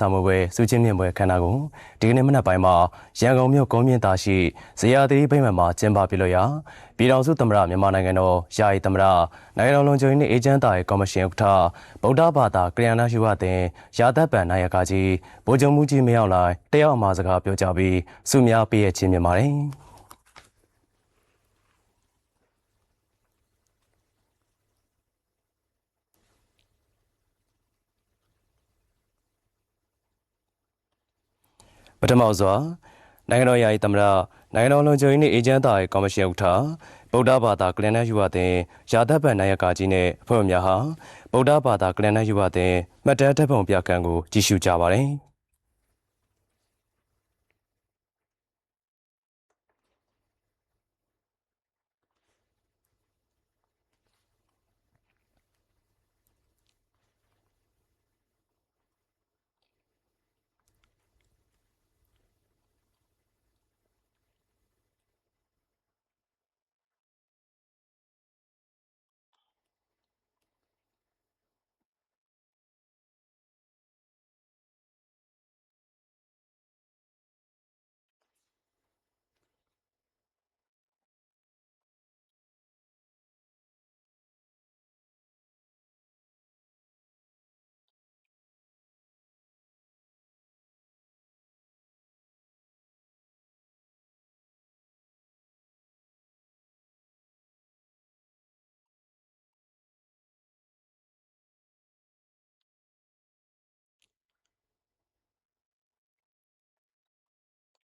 တာမပွဲစုချင်းမြင့်ပွဲခမ်းနားကိုဒီကနေ့မနက်ပိုင်းမှာရန်ကုန်မြို့ကုန်းမြင့်သားရှိဇေယျသီရိဗိမာန်မှာကျင်းပပြုလုပ်ရာပြည်တော်စုသမ္မတမြန်မာနိုင်ငံတော်ယာယီသမ္မတနိုင်ငံတော်လုံခြုံရေးနှင့်အေဂျင့်တာရဲ့ကော်မရှင်ဥက္ကဋ္ဌဗုဒ္ဓဘာသာကလျာဏရှိဝတင်ရာသက်ပန်နာယကကြီးဗိုလ်ချုပ်မှုကြီးမင်းအောင်လှိုင်တယောက်အမှာစကားပြောကြားပြီးစုများပေးရခြင်းမြင်ပါတယ် ပထမစွာနိုင်ငံတော်ယာယီသမ္မတနိုင်ငံတော်လုံခြုံရေးနှင့်အေဂျင့်တာရဲ့ကော်မရှင်ဥက္ကဋ္ဌဗုဒ္ဓဘာသာကလျာဏယူဝတင်ရာသက်ပန်နာယကကြီးနဲ့အဖွဲ့ဝင်များဟာဗုဒ္ဓဘာသာကလျာဏယူဝတင်မှတ်တမ်းတပ်ပုံပြကံကိုကြည့်ရှုကြပါတယ်။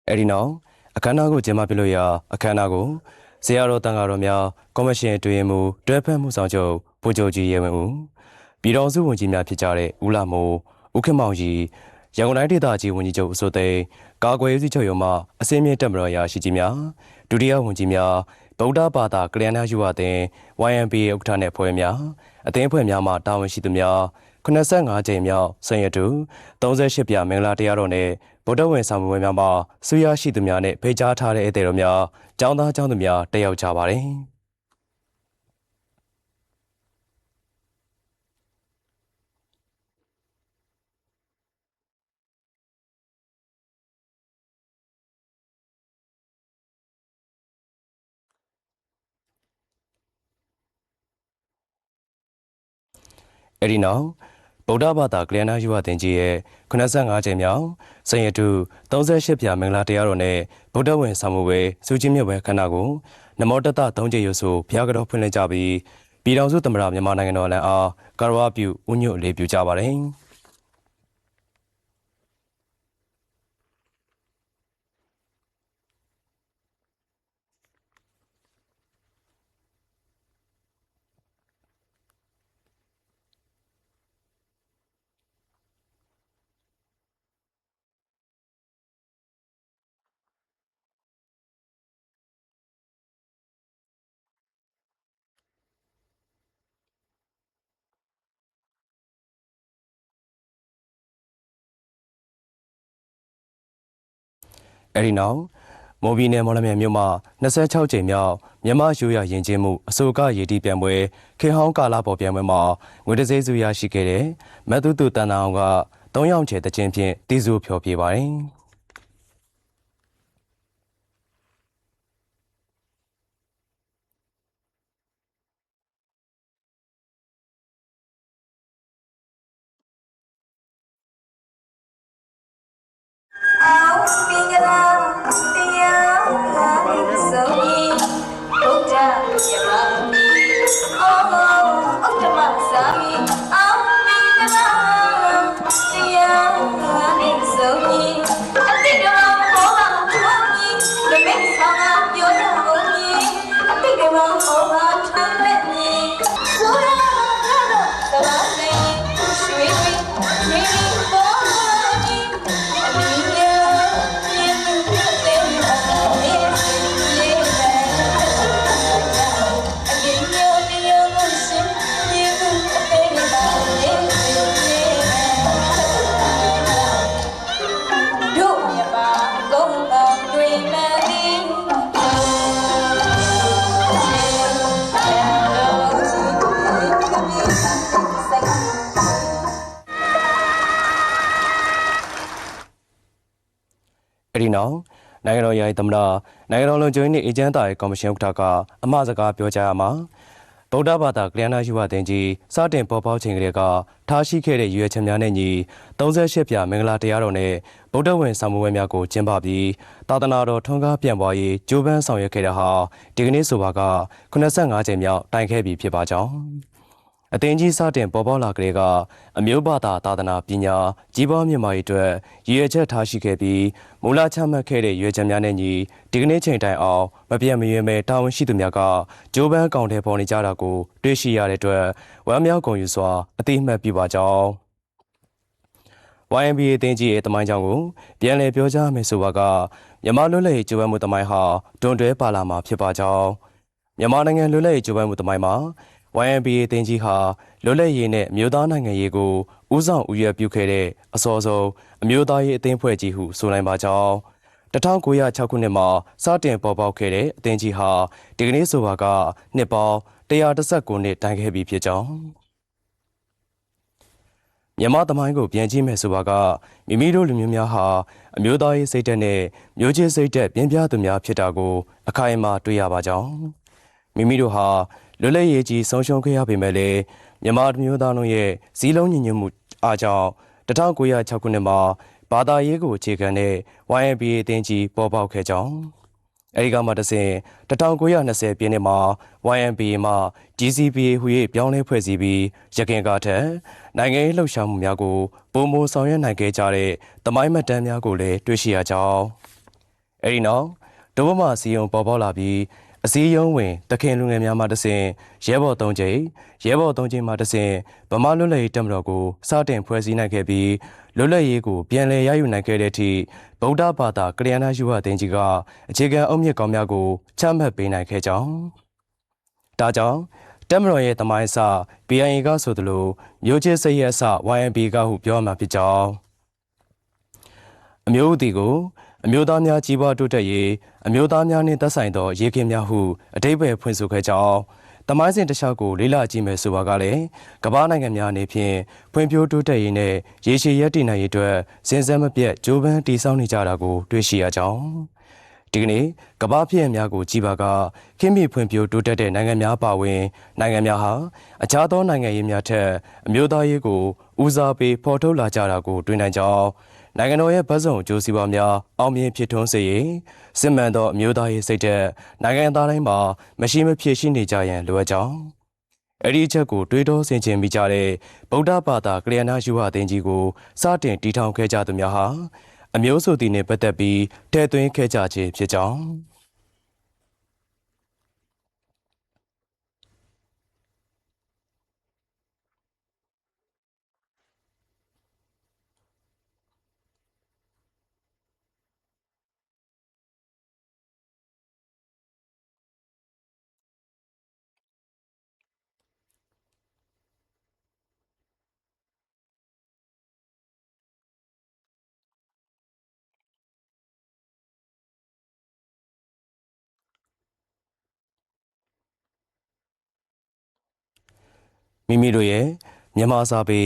အဲဒီနောက်အခမ်းအနားကိုကျင်းပပြုလုပ်ရာအခမ်းအနားကိုဇေယျတော်တန်ဃာတော်များကော်မရှင်အတွင်းမှတွဲဖက်မှုဆောင်ချုပ်ဗိုလ်ချုပ်ကြီးရဲဝင်းဦးပြည်တော်စုဝန်ကြီးများဖြစ်ကြတဲ့ဦးလာမိုးဦးခင်မောင်ကြီးရန်ကုန်တိုင်းဒေသကြီးဝန်ကြီးချုပ်ဦးစိုးသိန်းကာကွယ်ရေးစီချုပ်ရုံးမှအစင်းမြင့်တက်မတော်ရာရှိကြီးများဒုတိယဝန်ကြီးများဗုဒ္ဓဘာသာကလျာဏယူဝအသင်း YMBA ဥက္ကဋ္ဌနှင့်ဖွဲ့များအသင်းဖွဲ့များမှတာဝန်ရှိသူများ 85ကြိမ်မြောက်ဆင်ရတု38ပြမင်္ဂလာတရားတော်နဲ့ဗုဒ္ဓဝင်ဆောင်ပွဲများမှာဆုရရှိသူများနဲ့ဖိတ်ကြားထားတဲ့ဧည့်သည်တော်များကျောင်းသားကျောင်းသူများတက်ရောက်ကြပါတယ်။အဲ့ဒီနောက် ဗုဒ္ဓဘာသာကလျာဏယူဝတင်ကြီးရဲ့85ကျင်းမြောက်စင်ရတု38ပြာမင်္ဂလာတရားတော်နဲ့ဗုဒ္ဓဝင်ဆောင်မှုဝဲစူးချင်းမြတ်ဝဲခန္ဓာကိုနမောတတ3ကျရွဆိုဘုရားကတော့ဖွင့်လှစ်ကြပြီးပြည်တော်စုသမ္မတမြန်မာနိုင်ငံတော်လည်းအားကာရဝပြုဥညွတ်လေးပြုကြပါတယ် အဲဒီနောက်မော်ဘီနယ်မော်လမြိုင်မြို့မှာ26ကြိမ်မြောက်မြန်မာရိုးရယဉ်ကျေးမှုအစိုးရရည်တည်ပြန်ပွဲခေဟောင်းကာလာပေါ်ပြန်ပွဲမှာငွေတစေးစုရရှိခဲ့တဲ့မတ်တူတူတန်တောင်က3ရောင်ချေတခြင်းဖြင့်တီးစုဖျော်ပြပါတယ်။ နောက်နိုင်ငံတော်ယာယီသမ္မတနိုင်ငံတော်လုံခြုံရေးနှင့်အေဂျင့်တာရဲ့ကော်မရှင်ဥက္ကဋ္ဌကအမှားစကားပြောကြားရမှာဗုဒ္ဓဘာသာကလျာဏယူဝတင်ကြီးစတင်ပေါ်ပေါက်ချိန်ကလေးကထားရှိခဲ့တဲ့ရွေးချယ်များနဲ့ညီ38ပြမင်္ဂလာတရားတော်နဲ့ဗုဒ္ဓဝင်ဆောင်မွေးများကိုကျင်းပပြီးသာသနာတော်ထွန်းကားပြန့်ပွားရေးကြိုးပမ်းဆောင်ရွက်ခဲ့တာဟာဒီကနေ့ဆိုပါက85ကြိမ်မြောက်တိုင်ခဲ့ပြီဖြစ်ပါကြောင်း အသင်ကြီးစတင်ပေါ်ပေါက်လာကလေးကအမျိုးဘာသာသာသနာပညာကြီးပွားမြင့်မာရေးအတွက်ရည်ရွယ်ချက်ထားရှိခဲ့ပြီးမူလချမှတ်ခဲ့တဲ့ရွေးချက်များနဲ့ညီဒီကနေ့ချိန်တိုင်အောင်မပြတ်မရွေးမဲတာဝန်ရှိသူများကဂျိုးပန်းကောင်တဲ့ပေါ်နေကြတာကိုတွေ့ရှိရတဲ့အတွက်ဝမ်းမြောက်ဂုဏ်ယူစွာအတိအမှတ်ပြုပါကြောင်း YMBA တင်းကြီးရဲ့တမိုင်းကြောင်းကိုပြန်လည်ပြောကြားမယ်ဆိုပါကမြန်မာလွတ်လပ်ရေးကြိုးပမ်းမှုတမိုင်းဟာတွန်တွဲပါလာမှာဖြစ်ပါကြောင်းမြန်မာနိုင်ငံလွတ်လပ်ရေးကြိုးပမ်းမှုတမိုင်းမှာ YMBA တင်းကြီးဟာလွတ်လပ်ရေးနဲ့အမျိုးသားနိုင်ငံရေးကိုဦးဆောင်ဦးရွက်ပြုခဲ့တဲ့အစောဆုံးအမျိုးသားရေးအသင်းဖွဲ့ကြီးဟုဆိုနိုင်ပါကြောင်း1906ခုနှစ်မှာစတင်ပေါ်ပေါက်ခဲ့တဲ့အသင်းကြီးဟာဒီကနေ့ဆိုပါကနှစ်ပေါင်း119နှစ်တိုင်ခဲ့ပြီဖြစ်ကြောင်းမြန်မာသမိုင်းကိုပြန်ကြည့်မယ်ဆိုပါကမိမိတို့လူမျိုးများဟာအမျိုးသားရေးစိတ်ဓာတ်နဲ့မျိုးချစ်စိတ်ဓာတ်ပြင်းပြသူများဖြစ်တာကိုအခိုင်အမာတွေ့ရပါကြောင်းမိမိတို့ဟာ လွတ်လပ်ရေးကြီးဆုံးရှုံးခဲ့ရပေမဲ့လည်းမြန်မာလူမျိုးသားတို့ရဲ့စည်းလုံးညီညွတ်မှုအားကြောင့်1906ခုနှစ်မှာဘာသာရေးကိုအခြေခံတဲ့ YMBA အသင်းကြီးပေါ်ပေါက်ခဲ့ကြောင်းအဲဒီကမှတစ်ဆင့်1920ပြည့်နှစ်မှာ YMBA မှ GCPA ဟူ၍ပြောင်းလဲဖွဲ့စည်းပြီးရခင်ကထက်နိုင်ငံရေးလှုပ်ရှားမှုများကိုပုံမဆောင်ရွက်နိုင်ခဲ့ကြတဲ့တမိုင်းမှတ်တမ်းများကိုလည်းတွေ့ရှိရကြောင်းအဲဒီနောက်ဒုဗမာစီယုံပေါ်ပေါက်လာပြီး အစည်းအရုံးဝင်တခင်လူငယ်များမှတစ်ဆင့်ရဲဘော်၃ချိန်ရဲဘော်၃ချိန်မှတစ်ဆင့်ဗမာလွတ်လပ်ရေးတပ်မတော်ကိုစတင်ဖွဲ့စည်းနိုင်ခဲ့ပြီးလွတ်လပ်ရေးကိုပြန်လည်ရယူနိုင်ခဲ့တဲ့အထိဗုဒ္ဓဘာသာကလျာဏယူဝတင်ကြီးကအခြေခံအုတ်မြစ်ကောင်းများကိုချမှတ်ပေးနိုင်ခဲ့ကြောင်းဒါကြောင့်တက်မတော်ရဲ့တမိုင်းအစ BIA ကဆိုသလိုမျိုးချစ်စိတ်ရဲ့အစ YMB ကဟုပြောမှာဖြစ်ကြောင်းအမျိုးအသီးကို အမျိုးသားများကြီးပွားတိုးတက်ရေးအမျိုးသားများနှင့်သက်ဆိုင်သောရေခင်များဟုအတိတ်ပဲဖွင့်ဆိုခဲ့ကြောင်းတမိုင်းစဉ်တစ်လျှောက်ကိုလေးလာကြည့်မယ်ဆိုပါကလည်းကမ္ဘာနိုင်ငံများအနေဖြင့်ဖွံ့ဖြိုးတိုးတက်ရေးနဲ့ရေရှည်ရပ်တည်နိုင်ရေးအတွက်စဉ်ဆက်မပြတ်ကြိုးပမ်းတည်ဆောက်နေကြတာကိုတွေ့ရှိရကြောင်းဒီကနေ့ကမ္ဘာဖြစ်ရများကိုကြည်ပါကခင်းမီဖွံ့ဖြိုးတိုးတက်တဲ့နိုင်ငံများပါဝင်နိုင်ငံများဟာအခြားသောနိုင်ငံရေးများထက်အမျိုးသားရေးကိုဦးစားပေးဖော်ထုတ်လာကြတာကိုတွေ့နိုင်ကြောင်း နိုင်ငံတော်ရဲ့ဗတ်စုံအကျိုးစီးပွားများအောင်မြင်ဖြစ်ထွန်းစေရေးစစ်မှန်သောအမျိုးသားရေးစိတ်ဓာတ်နိုင်ငံသားတိုင်းမှာမရှိမဖြစ်ရှိနေကြရန်လိုအပ်ကြောင်းအဲ့ဒီအချက်ကိုတွေးတောဆင်ခြင်မိကြတဲ့ဗုဒ္ဓဘာသာကလျာဏယူဝအသင်းကြီးကိုစတင်တည်ထောင်ခဲ့ကြသူများဟာအမျိုးဆိုသည်နှင့်ပတ်သက်ပြီးတည်သွင်းခဲ့ကြခြင်းဖြစ်ကြောင်း မိမိတို့ရဲ့မြန်မာစာပေ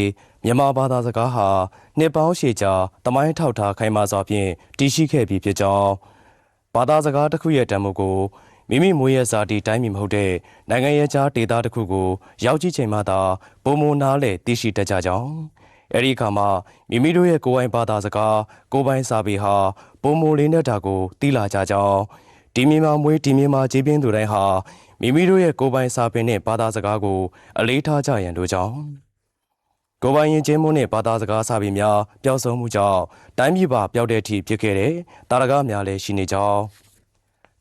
မြန်မာဘာသာစကားဟာနှစ်ပေါင်းရှည်ကြာတမိုင်းထောက်ထားခိုင်မာစွာဖြင့်တည်ရှိခဲ့ပြီးဖြစ်ကြောင်းဘာသာစကားတစ်ခုရဲ့တန်ဖိုးကိုမိမိမွေးရဇာတိတိုင်းပြည်မဟုတ်တဲ့နိုင်ငံရေးခြားဒေသတစ်ခုကိုရောက်ကြည့်ချိန်မှသာပုံမနာလေတည်ရှိတတ်ကြကြောင်းအဲ့ဒီအခါမှာမိမိတို့ရဲ့ကိုယ်ပိုင်ဘာသာစကားကိုယ်ပိုင်စာပေဟာပုံမလေးနဲ့တာကိုတီးလာကြကြောင်း ဒီမြန်မာမွေးဒီမြန်မာကြီးပြင်းသူတိုင်းဟာမိမိတို့ရဲ့ကိုယ်ပိုင်စာပေနဲ့ဘာသာစကားကိုအလေးထားကြရန်တို့ကြောင့်ကိုယ်ပိုင်ရင်ချင်းမှုနဲ့ဘာသာစကားစာပေများပျောက်ဆုံးမှုကြောင့်တိုင်းပြည်ပါပျောက်တဲ့အထိဖြစ်ခဲ့တဲ့တာရကများလည်းရှိနေကြောင်း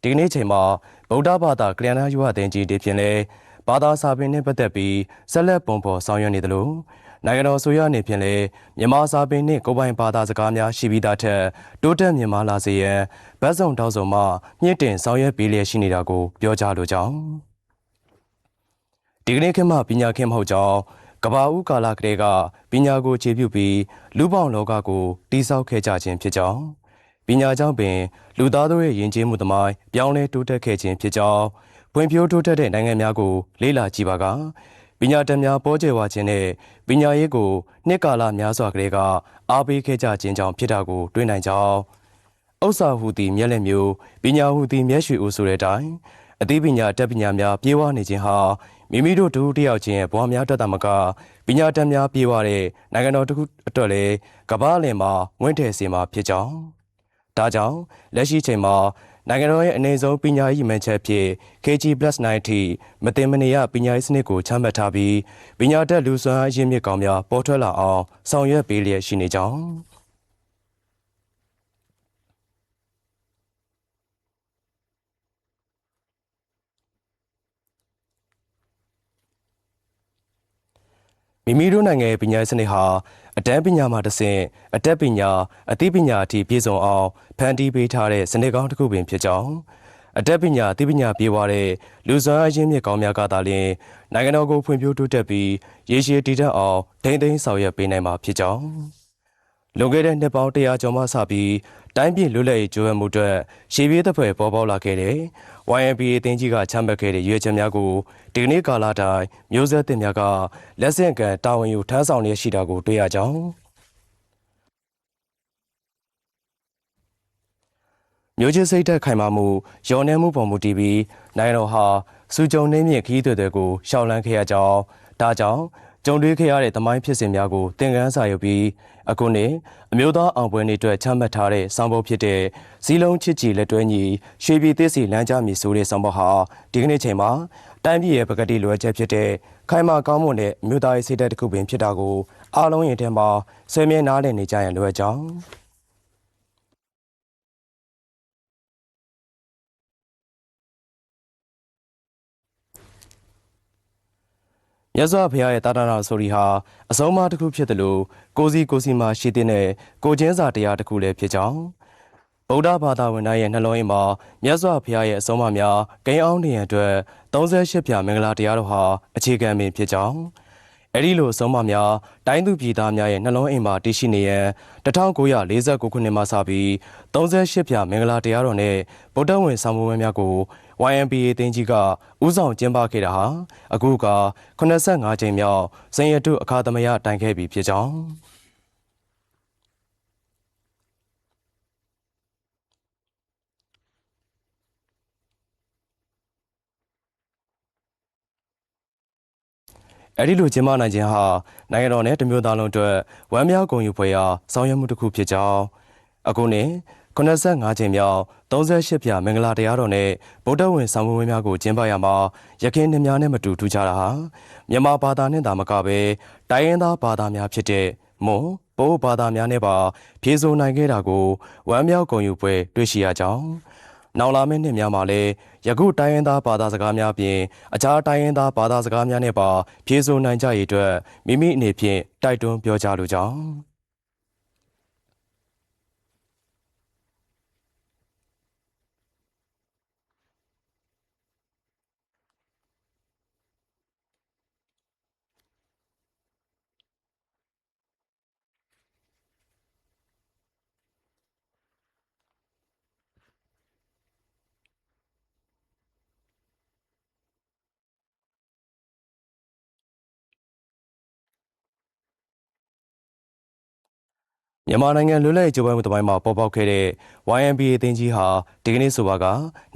ဒီကနေ့ချိန်မှာဗုဒ္ဓဘာသာကလျာဏယူဝတင်ကြီးတည်ဖြင့်လဲဘာသာစာပေနဲ့ပတ်သက်ပြီးဆက်လက်ပုံဖော်ဆောင်ရွက်နေသလို နိုင်ငံတော်ဆိုရအနေဖြင့်လဲမြန်မာစာပေနဲ့ကိုယ်ပိုင်ဘာသာစကားများရှိပြီးသားထက်တိုးတက်မြင့်မားလာစေရန်ဗတ်စုံတောက်စုံမှမြင့်တင်ဆောင်ရွက်ပေးလျက်ရှိနေတာကိုပြောကြားလိုကြောင်းဒီကနေ့ခေတ်မှပညာခေတ်မဟုတ်ကြောင်းကဘာဦးကာလကလေးကပညာကိုခြေပြုပြီးလူပေါင်းလောကကိုတိဆောက်ခဲ့ကြခြင်းဖြစ်ကြောင်းပညာကြောင့်ပင်လူသားတို့ရဲ့ယဉ်ကျေးမှုသမိုင်းပြောင်းလဲတိုးတက်ခဲ့ခြင်းဖြစ်ကြောင်းပွင့်ဖြိုးတိုးတက်တဲ့နိုင်ငံများကိုလေ့လာကြည့်ပါက ပညာတတ်များပေါ်ကျယ်ဝခြင်းနဲ့ပညာရေးကိုနှစ်ကာလများစွာကလေးကအားပေးခဲ့ကြခြင်းကြောင့်ဖြစ်တာကိုတွေ့နိုင်ကြောင်းဥစ္စာဟူသည်မျက်လက်မျိုးပညာဟူသည်မျက်ရွှေဦးဆိုတဲ့အတိုင်းအသိပညာတက်ပညာများပြေဝနေခြင်းဟာမိမိတို့ဒုတိယချင်းရဲ့ဘဝများတက်တာမကပညာတတ်များပြေဝတဲ့နိုင်ငံတော်တစ်ခုအတွက်လည်းကမ္ဘာလင်မှာဝင့်ထည်စေမှာဖြစ်ကြောင်းဒါကြောင့်လက်ရှိချိန်မှာ နိုင်ငံတော်ရဲ့အနေဆုံးပညာရေးမှန်ချက်ဖြစ် KG+9 ထိမတင်မနေရပညာရေးစနစ်ကိုချမှတ်ထားပြီးပညာတတ်လူစွမ်းအရင်းမြစ်ကောင်းများပေါ်ထွက်လာအောင်ဆောင်ရွက်ပေးလျက်ရှိနေကြောင်းမိမိတို့နိုင်ငံရဲ့ပညာရေးစနစ်ဟာ အတန်းပညာမှာတစ်ဆင့်အတက်ပညာအသိပညာအထိပြည့်စုံအောင်ဖန်တီးပေးထားတဲ့စနစ်ကောင်းတစ်ခုပင်ဖြစ်ကြောင်းအတက်ပညာအသိပညာပြေဝတဲ့လူစွမ်းအားရင်းမြစ်ကောင်းများကသာလျှင်နိုင်ငံတော်ကိုဖွံ့ဖြိုးတိုးတက်ပြီးရေရှည်တည်တံ့အောင်ဒိမ့်သိမ်းဆောင်ရွက်ပေးနိုင်မှာဖြစ်ကြောင်းလွန်ခဲ့တဲ့နှစ်ပေါင်း100ကျော်မှစပြီးတိုင်းပြည်လွတ်လပ်ရေးကြိုးပမ်းမှုအတွက်ရှေးပြေးသက်ဖွဲ့ပေါ်ပေါက်လာခဲ့တဲ့ YNPA အသင်းကြီးကချမှတ်ခဲ့တဲ့ရွေးချယ်များကိုဒီကနေ့ကာလတိုင်းမျိုးဆက်တင်များကလက်ဆင့်ကမ်းတာဝန်ယူထမ်းဆောင်ရရှိတာကိုတွေ့ရကြောင်းမျိုးချစ်စိတ်သက်ခိုင်မာမှုရောနှဲမှုပေါ်မူတည်ပြီးနိုင်တော်ဟာစူကြုံနှင်းမြင့်ခီးသွေတွေကိုရှောင်လန်းခဲ့ရကြောင်းဒါကြောင့်ကြုံတွေ့ခဲ့ရတဲ့သမိုင်းဖြစ်စဉ်များကိုသင်ခန်းစာယူပြီး အခုနှစ်အမျိုးသားအောင်ပွဲနေ့အတွက်ချမှတ်ထားတဲ့ဆောင်ပုဒ်ဖြစ်တဲ့ဇီးလုံးချစ်ကြည်လက်တွဲညီရွှေပြည်သစ်စီလမ်းကြမည်ဆိုတဲ့ဆောင်ပုဒ်ဟာဒီကနေ့ချိန်မှာတိုင်းပြည်ရဲ့ပကတိလွယ်ချက်ဖြစ်တဲ့ခိုင်မာကောင်းမွန်တဲ့အမျိုးသားရေးစိတ်ဓာတ်တစ်ခုပင်ဖြစ်တာကိုအားလုံးရင်ထဲမှာဆွေးမြဲနားလည်နေကြရန်လိုအပ်ကြောင်း မြတ်စွာဘုရားရဲ့တာတာနာဆိုရီဟာအဆုံးအမတစ်ခုဖြစ်တယ်လို့ကိုစီကိုစီမှာရှိတဲ့နဲ့ကိုချင်းစာတရားတစ်ခုလည်းဖြစ်ကြောင်းဗုဒ္ဓဘာသာဝင်တိုင်းရဲ့နှလုံးအိမ်မှာမြတ်စွာဘုရားရဲ့အဆုံးအမများဂိမ်းအောင်နေရန်အတွက်38ဖြာမင်္ဂလာတရားတော်ဟာအခြေခံပင်ဖြစ်ကြောင်းအဲ့ဒီလိုအဆုံးအမများတိုင်းသူပြည်သားများရဲ့နှလုံးအိမ်မှာတည်ရှိနေရန်1949ခုနှစ်မှစပြီး38ဖြာမင်္ဂလာတရားတော်နဲ့ဗုဒ္ဓဝင်ဆောင်မွေးများကို YMBA တင်းကြီးကဥဆောင်ကျင်းပခဲ့တာဟာအခုက85ကြိမ်မြောက်စင်ရတုအခါသမယတိုင်ခဲ့ပြီဖြစ်ကြောင်းအဲ့ဒီလိုကျင်းပနိုင်ခြင်းဟာနိုင်ငံတော်နဲ့တမျိုးသားလုံးအတွက်ဝမ်းမြောက်ဂုဏ်ယူဖွယ်ရာဆောင်ရွက်မှုတစ်ခုဖြစ်ကြောင်းအခုနှစ် 85ချိန်မြောက်38ပြမင်္ဂလာတရားတော်နဲ့ဗုဒ္ဓဝင်ဆောင်မွေးများကိုကျင်းပရမှာရခိုင်နှများနဲ့မတူထူးခြားတာဟာမြန်မာဘာသာနဲ့သာမကပဲတိုင်းရင်းသားဘာသာများဖြစ်တဲ့မွန်ပိုးဘာသာများနဲ့ပါဖြည့်ဆို့နိုင်ခဲ့တာကိုဝမ်းမြောက်ဂုဏ်ယူပွဲတွေ့ရှိရကြောင်းနောက်လာမယ့်နှစ်များမှာလည်းယခုတိုင်းရင်းသားဘာသာစကားများပြင်အခြားတိုင်းရင်းသားဘာသာစကားများနဲ့ပါဖြည့်ဆို့နိုင်ကြရည်အတွက်မိမိအနေဖြင့်တိုက်တွန်းပြောကြားလိုကြောင်း မြန်မာနိုင်ငံလွတ်လပ်ရေးကြိုးပမ်းမှုတစ်ပိုင်းမှာပေါ်ပေါက်ခဲ့တဲ့ YMBA အသင်းကြီးဟာဒီကနေ့ဆိုပါက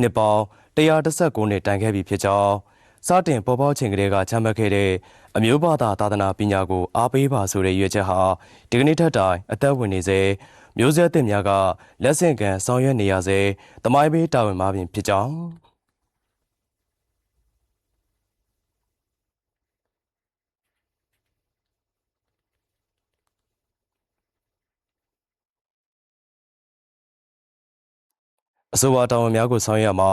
နှစ်ပေါင်း119နှစ်တိုင်ခဲ့ပြီဖြစ်ကြောင်းစတင်ပေါ်ပေါက်ချိန်ကလေးကချမှတ်ခဲ့တဲ့အမျိုးဘာသာသာသနာပညာကိုအားပေးပါဆိုတဲ့ရွေးချက်ဟာဒီကနေ့ထက်တိုင်အသက်ဝင်နေစေမျိုးဆက်သစ်များကလက်ဆင့်ကမ်းဆောင်ရွက်နေရစေတမိုင်းပေးတာဝန်မှာပင်ဖြစ်ကြောင်း အဆိုပါတာဝန်များကိုဆောင်ရွက်ရမှာ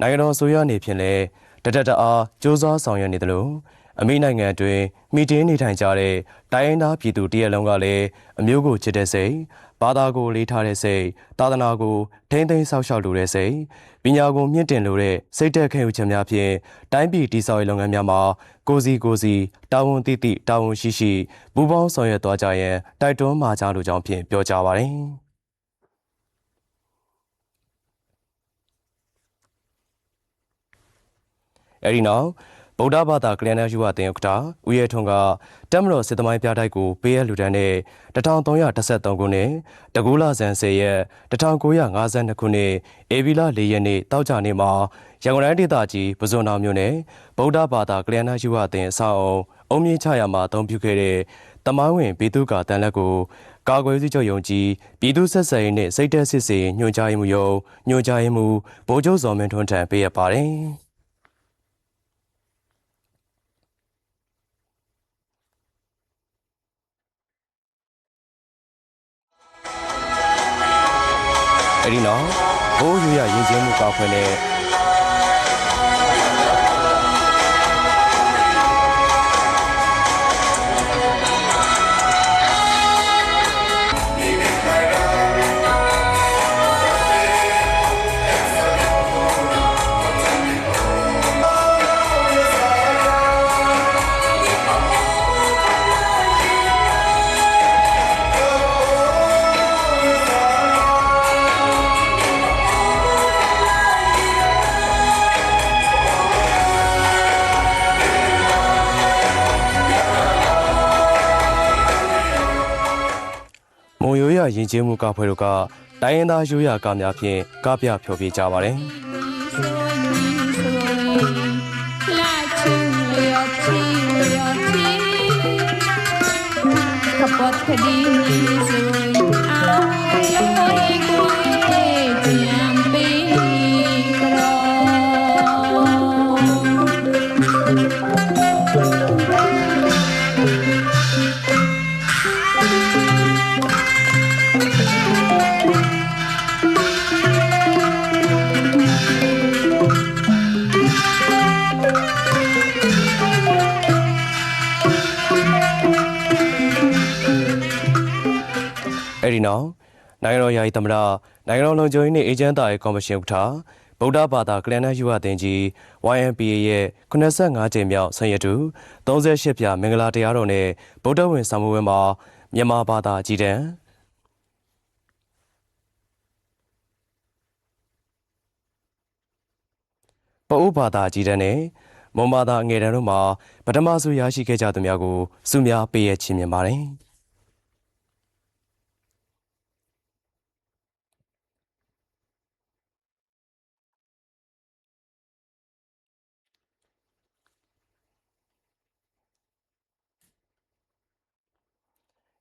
နိုင်ငံတော်အစိုးရအနေဖြင့်လည်းတတတအားစ조사ဆောင်ရွက်နေတယ်လို့အမိနိုင်ငံအတွင်းမိတင်းနေထိုင်ကြတဲ့တိုင်းရင်းသားပြည်သူတရက်လုံးကလည်းအမျိုးကိုချစ်တဲ့စိတ်ဘာသာကိုလေးထားတဲ့စိတ်သာသနာကိုထိမ့်သိမ်းဆောက်ရှောက်လိုတဲ့စိတ်ပညာကိုမြင့်တင်လိုတဲ့စိတ်တက်ခဲယူချက်များဖြင့်တိုင်းပြည်တည်ဆောက်ရေးလုပ်ငန်းများမှာကိုစီကိုစီတာဝန်တည်တည်တာဝန်ရှိရှိပူးပေါင်းဆောင်ရွက်သွားကြရန်တိုက်တွန်းမှာကြလိုကြောင်းဖြင့်ပြောကြားပါတယ် အဲဒီနောက်ဗုဒ္ဓဘာသာကလျာဏယူဝတင်ဥက္ကဋ္ဌဦးရဲထွန်းကတက်မတော်စစ်သမိုင်းပြတိုက်ကိုပေးရလူတန်းတဲ့1313ခုနှစ်တကူလာဇန်10ရက်1952ခုနှစ်ဧပြီလ4ရက်နေ့တောက်ကြနေ့မှာရန်ကုန်တိုင်းဒေသကြီးပဇွန်တော်မြို့နယ်ဗုဒ္ဓဘာသာကလျာဏယူဝတင်အဆောက်အုံအုံမြင့်ချရာမှာအသုံးပြုခဲ့တဲ့တမိုင်းဝင်ဘီတုကာတန်လက်ကိုကာကွယ်စုချုပ်ယုံကြည်ပြည်သူဆက်ဆံရေးနှင့်စိတ်သက်စစ်စေညွှန်ကြားရေးမှူးရုံးညွှန်ကြားရေးမှူးဗိုလ်ချုပ်ဇော်မင်းထွန်းထံပေးရပါတယ်။ အဲ့ဒီနောက်ဘိုးယူရရင်ကျင်းမှုကောက်ခွင့် ရိုးရရင်ကျင်းမှုကောက်ဖွဲ့တို့ကတိုင်းရင်းသားရိုးရာကားများဖြင့်ကားပြဖျော်ပြကြပါတယ်။လာချူလျော်ချီလျော်ချီကပတ်ခဒီ သမ္မတနိုင်ငံတော်လုံခြုံရေးနှင့်အေဂျင့်တာရဲ့ကော်မရှင်ဥက္ကဋ္ဌဗုဒ္ဓဘာသာကလျာဏယူဝအသင်းကြီး YMPA ရဲ့85ကြိမ်မြောက်ဆံရတု38ပြမင်္ဂလာတရားတော်နဲ့ဗုဒ္ဓဝင်ဆောင်မှုဝဲမှာမြန်မာဘာသာအကြီးတန်းပအိုးဘာသာအကြီးတန်းနဲ့မွန်ဘာသာအငယ်တန်းတို့မှာပထမဆုရရှိခဲ့ကြသူများကိုဆုများပေးရချီးမြှင့်ပါတယ်။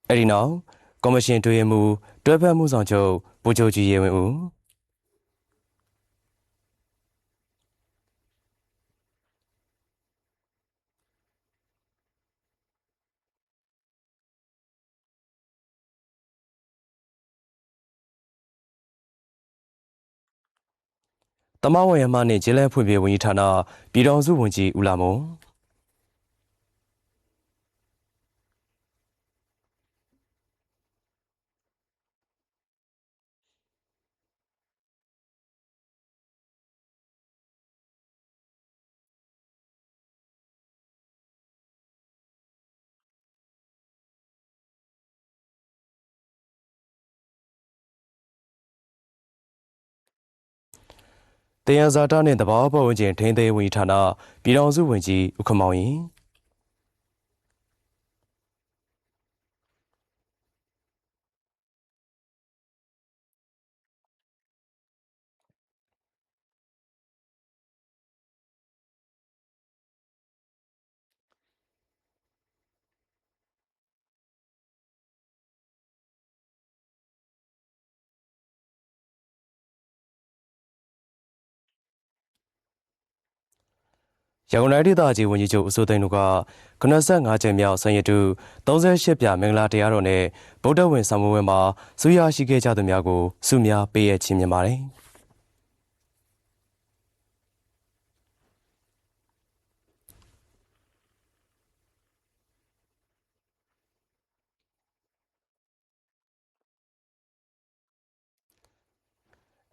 အဲ့ဒီနောက်ကော်မရှင်တွင်မှုတွဲဖက်မှုဆောင်ချုပ်ဗိုလ်ချုပ်ကြီးရေဝင်ဦးတမဝရမနှင့်ဂျင်းလဲဖွံ့ဖြိုးဝန်ကြီးဌာနပြည်တော်စုဝန်ကြီးဦးလာမုံ တယံဇာတာနှင့်တဘာဝပတ်ဝန်းကျင်ထိန်းသိမ်းရေးဝန်ကြီးဌာနပြည်တော်စုဝန်ကြီးဦးခမောင်ရင် ရန်ကုန်တိုင်းဒေသကြီးဝန်ကြီးချုပ်ဦးစိုးသိန်းတို့က85ကျင်းမြောက်ဆံရတု38ပြမင်္ဂလာတရားတော်နဲ့ဗုဒ္ဓဝင်ဆောင်မှုဝဲမှာဆုရရှိခဲ့ကြသူများကိုဆုများပေးရချီးမြှင့်ပါတယ်။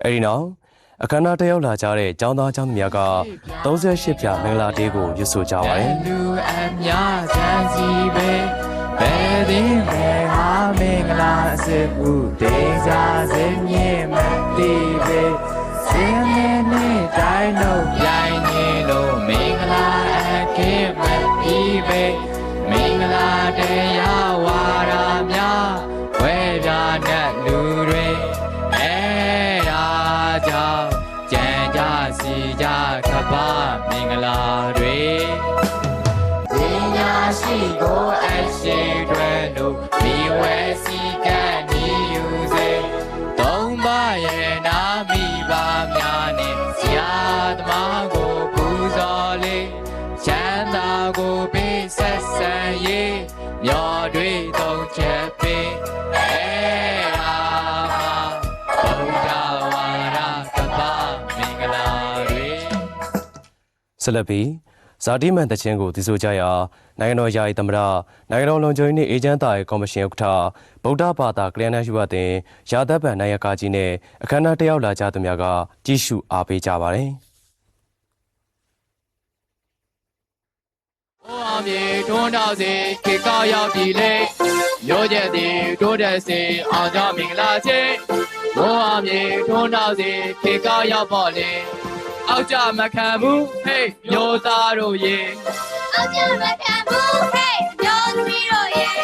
အဲဒီနောက် အခမ်းအနားတက်ရောက်လာကြတဲ့ចောင်းသားចောင်းသူများက38ပြမင်္ဂလာတေးကိုရွတ်ဆိုကြပါတယ်လူအများချမ်းစီပဲဘယ်သည်လဲဟာမင်္ဂလာစစ်ဘူးဒေကြစေမြဲမတိပဲစင်းနေနေတိုင်းတို့ပြိုင် အရှိတွေတို့မိဝဲစီကံဤယူစေသုံးပါရဲ့နာမိပါများနဲ့ဆရာသမားကိုပူဇော်လေးချမ်းသာကိုပေးဆက်ဆံရေးမျော်တွေသုံးချက်ပေးအဲဟာဘုရားဝါရကပ္ပမင်္ဂလာတွေဆက်လက်ပြီး ဇာတိမန်တခြင်းကိုတည်ဆိုကြရာနိုင်ငံတော်ယာယီသမ္မတနိုင်ငံတော်လုံခြုံရေးနှင့်အေဂျင့်တာရဲ့ကော်မရှင်ဥက္ကဋ္ဌဗုဒ္ဓဘာသာကလျာဏယူဝတင်ရာသက်ပံနိုင်ရကာကြီးနဲ့အခမ်းအနားတက်ရောက်လာကြသူများကကြီးစုအားပေးကြပါတယ်။ဘုရားမြေတွန်းတော်စေခေကောက်ရောက်ပြီလေမျိုးကျက်သည်တိုးတက်စေအောင်ကြောင့်မင်္ဂလာစေဘုရားမြေတွန်းတော်စေခေကောက်ရောက်ပေါ်လေ အောက်ကြမခံဘူးဟေးမျိုးသားတို့ရေအောက်ကျမခံဘူးဟဲ့ပြောသမီးတို့ရဲ့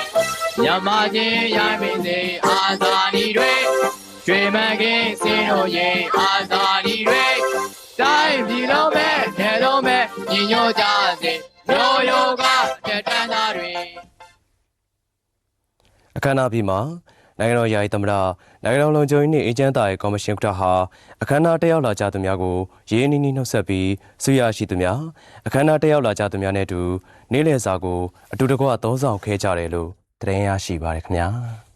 ညမချင်းရိုင်းမင်းစေအာသာနီတွေကျွေမကင်းစင်းတို့ရေအာသာနီတွေတိုင်းပြည်လုံးမဲ့နယ်လုံးမဲ့ညီညွတ်ကြစေမျိုးယောကတက်တန်းသားတွေအခမ်းအနားပြီးမှာ နိုင်ငံတော်ယာယီသမ္မတနိုင်ငံတော်လုံခြုံရေးနှင့်အေဂျင့်တာရဲ့ကော်မရှင်ဥက္ကဋ္ဌဟာအခမ်းအနားတက်ရောက်လာကြသူများကိုရင်းနှီးနှီးနှုတ်ဆက်ပြီးဆုရရှိသူများအခမ်းအနားတက်ရောက်လာကြသူများနဲ့အတူနေ့လည်စာကိုအတူတကွသုံးဆောင်ခဲ့ကြတယ်လို့သတင်းရရှိပါရခင်ဗျာ။